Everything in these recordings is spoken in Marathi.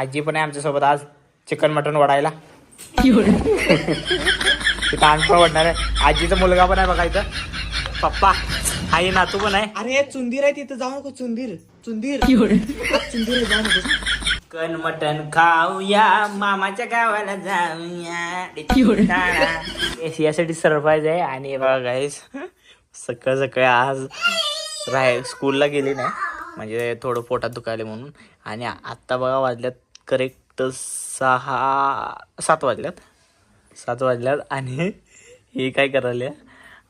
आजी पण आहे आमच्यासोबत आज चिकन मटन वाढायला तिथं वाढणार आहे. आजीचा मुलगा पण आहे बघा इथं. पप्पा आई नातू पण आहे. अरे चुंदीर आहे तिथं. जाऊ नको चुंदीर. चुंदीर. चुंदीर आहे, जाऊ नको. चिकन मटन खाऊया मामाच्या गावाला जाऊया. यासाठी सरप्राईज आहे. आणि बघा गाईस सकाळ सकाळी आज राह स्कूलला गेली नाही. म्हणजे थोडं पोटात दुखायले म्हणून. आणि आत्ता बघा वाजल्यात करेक्ट सहा सात वाजल्यात. सात वाजल्यात आणि हे काय करायला?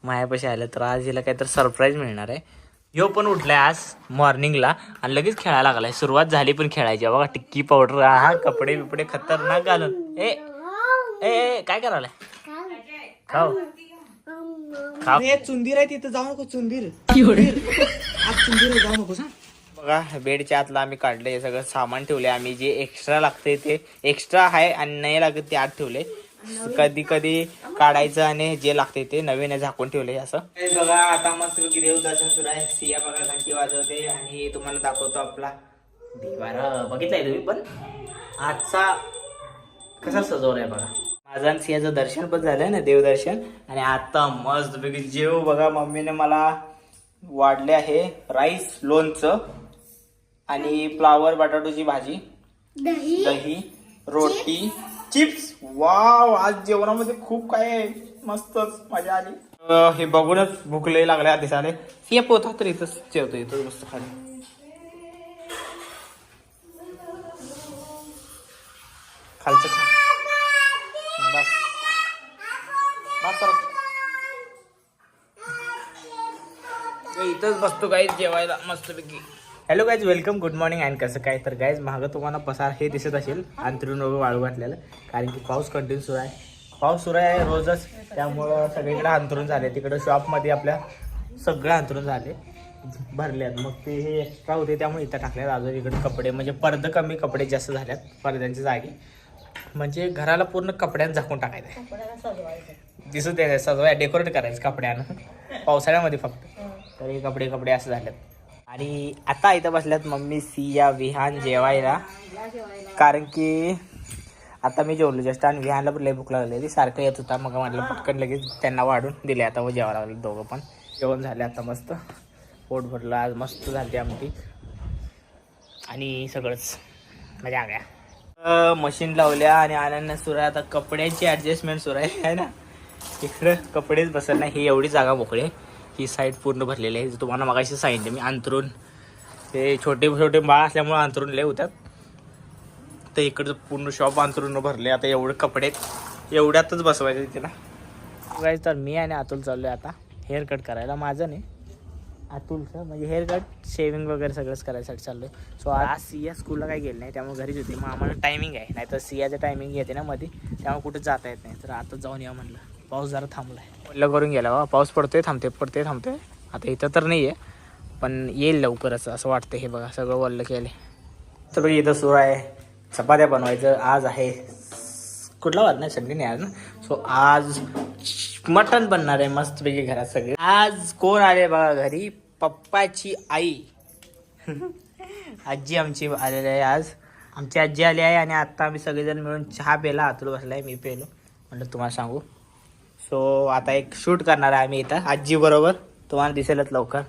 मायापाशी आलं तर आज हिला काहीतरी सरप्राईज मिळणार आहे. ह्यो पण उठलाय आज मॉर्निंगला आणि लगेच खेळायला लागलाय. सुरुवात झाली पण खेळायची. बघा टिक्की पावडर हा कपडे बिपडे खतरनाक घालून. ए ए, काय करायलाय? खाऊ खाऊ चुंदीर आहे तिथं. जाऊ नको चुंदीर. चुंदीर. आज चुंदीर आहे, जाऊ नको बघा बेडच्या आतलं आम्ही काढले हे सगळं सामान ठेवले आम्ही जे एक्स्ट्रा लागते ते एक्स्ट्रा आहे आणि नाही लागत ते आत ठेवले कधी कधी काढायचं आणि जे लागते ते नवीन झाकून ठेवले असं. बघा आता मस्त देवदर्शन सुरू आहे. सिया बघा घंटी वाजवते आणि तुम्हाला दाखवतो आपला दिवार. बघितलाय तुम्ही पण? आजचा कसा सजवलाय बघा. माझं आणि सियाचं दर्शन पण झालंय ना देवदर्शन. आणि आता मस्त पैकी जेव बघा मम्मीने मला वाढले आहे राईस लोणचं. आणि फ्लावर बटाटोची भाजी दही रोटी चिप्स. वाव आज जेवणामध्ये खूप काय आहे. मस्तच मजा आली. अं, हे बघूनच भूक लई लागल्या दिसाले हे पोथा तर इथंच जेवतो इथं मस्त खाली. खालचं खा. बस. इथंच बसतो गाईज जेवायला मस्तपैकी. Hello guys welcome good morning and कसं काय? तर गाईज मागं तुम्हाला पसार हे दिसत असेल अंतरून वगैरे वाळू घातलेलं. कारण की पाऊस कंटिन्यू सुरू आहे. पाऊस सुरू आहे रोजच. त्यामुळं सगळीकडे अंतरून झाले. तिकडं शॉपमध्ये आपल्या सगळं अंतरून झाले. भरल्यात मग ते हे एक्स्ट्रा होते त्यामुळे इथं टाकल्यात अजून इकडे कपडे. म्हणजे पडदं कमी कपडे जास्त झाल्यात पडद्यांच्या जागी. म्हणजे घराला पूर्ण कपड्यानं झाकून टाकायचं आहे. दिसू दे सजवाय डेकोरेट करायचं कपड्यानं. पावसाळ्यामध्ये फक्त. तर हे कपडे कपडे असं झालेत. आणि आता इथं बसल्यात मम्मी सिया विहान जेवायला. कारण की आता मी जेवलो जस्ट आणि विहानला लय लई भूक लागलेली. सारखं येत होता मग म्हटलं पटकन लगेच त्यांना वाढून दिले आता व जेवायला लागले दोघं पण. जेवण झाले आता मस्त. पोट भरलं आज मस्त झाली आमटी. आणि सगळंच मजा आल्या. मशीन लावल्या आणि आनंद सुरू आहे. आता कपड्यांची ॲडजस्टमेंट सुरू आहे ना? इकडं कपडेच बसत नाही. ही एवढी जागा मोकळी आहे. ही साईड पूर्ण भरलेली आहे. जे तुम्हाला मगाशी सांगितले मी अंतरून ते छोटे छोटे बाळ असल्यामुळे अंतरून लय होतात तर इकडचं पूर्ण शॉप अंतरून भरले आता एवढे कपडे आहेत. एवढ्यातच बसवायचे तिथे ना. बघायचं तर मी आणि अतुल चाललो आहे आता. हेअर कट करायला. माझं नाही. अतुलचं. म्हणजे हेअर कट शेविंग वगैरे सगळंच करायसाठी चाललो आहे सो आज सिया स्कूलला काही गेलं नाही. त्यामुळे घरीच होती. मग आम्हाला टायमिंग आहे. नाहीतर सियाचं टायमिंग येते ना मध्ये त्यामुळे कुठं जाता येत नाही. तर आता जाऊन या म्हणलं. पाऊस जरा थांबला आहे म्हणलं करून गेला बा पाऊस पडतोय थांबते पडते थांबते आता इथं तर नाही आहे पण येईल लवकरच असं वाटतं हे बघा सगळं वल्ल केले तर इथं सुरू आहे. चपात्या बनवायचं. आज आहे कुठला वाद नाही संडे नाही आज ना? सो आज मटण बनणार आहे मस्तपैकी घरात सगळे. आज कोण आले बघा घरी? पप्पाची आई. आजी आमची आलेली आहे आज. आमची आजी आली आहे आणि आता आम्ही सगळेजण मिळून चहा पेला बसला बसलाय मी पेलो म्हटलं तुम्हाला सांगू. सो आता एक शूट करणार आहे आम्ही इथं आजी बरोबर. तुम्हाला दिसेलच लवकर.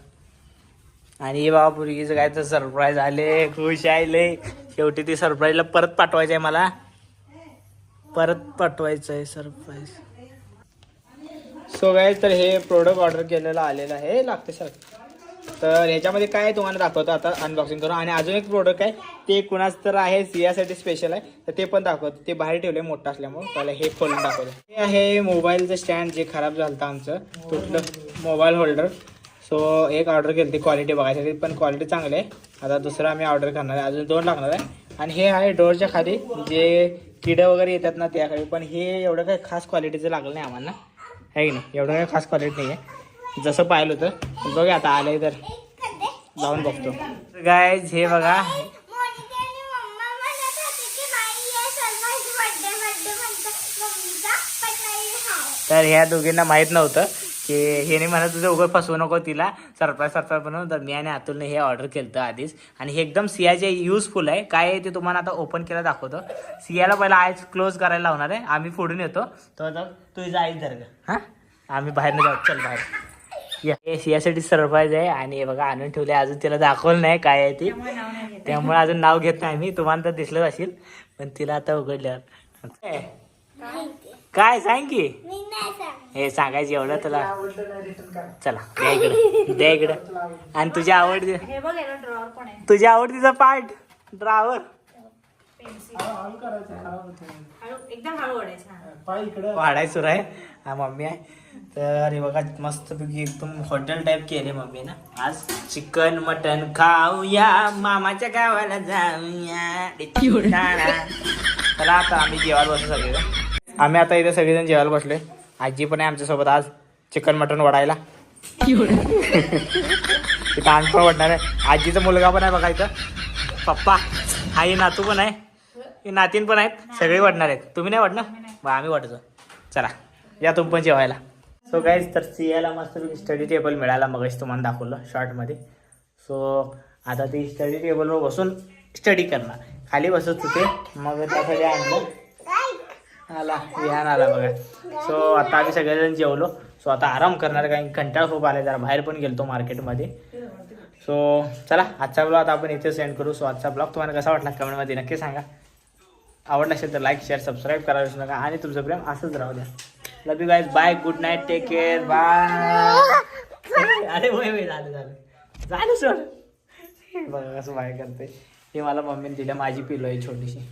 आणि बाबा पूर्वीचं काय तर सरप्राईज आले खुश आले. शेवटी ती सरप्राईजला परत पाठवायचं आहे मला. परत पाठवायचं आहे सरप्राईज सो काय तर हे प्रोडक्ट ऑर्डर केलेलं आलेलं आहे. लागते सर तर ह्याच्यामध्ये काय तुम्हाला दाखवतो आता अनबॉक्सिंग करून. आणि अजून एक प्रोडक्ट आहे ते कुणाच तर आहे सियासाठी स्पेशल आहे. तर ते पण दाखवतो. ते बाहेर ठेवले मोठं असल्यामुळे. त्याला हे खोलून दाखवतो. हे आहे मोबाईलचं स्टँड जे खराब झालं होतं आमचं. तुटलं मोबाईल होल्डर सो एक ऑर्डर केली ती क्वालिटी बघायसाठी पण क्वालिटी चांगली आहे. आता दुसरं आम्ही ऑर्डर करणार आहे. अजून दोन लागणार आहे. आणि हे आहे डोअरच्या खाली जे किडं वगैरे येतात ना त्याखाली. पण हे एवढं काही खास क्वालिटीचं लागलं नाही आम्हाला. आहे की नाही? एवढं काही खास क्वालिटी नाही आहे जसं पाहिलं होतं. बघा आता आलंय तर. जाऊन बघतो. गायज हे बघा. तर ह्या दोघींना माहीत नव्हतं की हे नाही म्हणत तुझं उघड फसवू नको तिला. सरप्राईज सरप्राईज बनवून तर मी आणि अतुलने हे ऑर्डर केलं आधीच. आणि हे एकदम सियाचे युजफुल आहे. काय आहे ते तुम्हाला आता ओपन केलं दाखवतो. सियाला पहिला आयज क्लोज करायला लावणार आहे. आम्ही फोडून येतो तर आता तुझं आई धर हां? आम्ही बाहेर जाऊ. चल बाहेर. या. हे सियासाठी सरप्राईज आहे. आणि हे बघा आणून ठेवले अजून तिला दाखवलं नाही काय आहे ती. त्यामुळे अजून नाव घेत नाही मी. तुम्हाला तर दिसलंच असेल. पण तिला आता उघडल्यावर. काय? काय? सांग की. हे सांगायचं एवढं तुला. चला द्या इकडं. द्या इकडं. आणि तुझ्या आवड हे बघ याला ड्रॉवर पेन्सिल. हळू एकदम हळू ओढायचं हा. वाढायचं आहे. हा मम्मी आहे. तर हे बघा मस्तपैकी एकदम हॉटेल टाईप केले मम्मीनं आज चिकन मटन खाऊया. मामाच्या गावाला जाऊया. चला आता आम्ही जेवायला बसू सगळेजण आम्ही आता इथे सगळेजण जेवायला बसलोय. आजी पण आहे आमच्यासोबत आज चिकन मटन वडायला. इथं आण पण वाटणार आहे. आजीचा मुलगा पण आहे बघा इथं. पप्पा आई नातू पण आहे. ही नातीन पण आहेत सगळे वाटणार आहेत. तुम्ही नाही वाटणार? मग आम्ही वाटतो. चला या तुम्ही पण जेवायला. सो गाईज तर सियाला मस्त स्टडी टेबल मिळाला मगाशी तुम्हाला दाखवलं शॉर्टमध्ये सो आता ती स्टडी टेबलवर बसून स्टडी करणार. खाली बसत होते मग त्यासाठी आणलं. आला विहान आला बघा. सो आता आम्ही सगळेजण जेवलो. सो आता आराम करणार कारण कंटाळ खूप आला जरा बाहेर पण गेलतो मार्केटमध्ये. सो चला आजचा ब्लॉग आता आपण इथे सेंड करू. सो आजचा ब्लॉग तुम्हाला कसा वाटला? कमेंटमध्ये नक्की सांगा. आवडला असेल तर लाईक शेअर सबस्क्राईब करायला विसरू नका. आणि तुमचं प्रेम असंच राहू द्या. Love you guys bye good night take care bye अरे वय वय झालं झालं. झालं सर बघा कसं बाय करते हे मला मम्मीने दिलं. माझी पिलो आहे छोटीशी.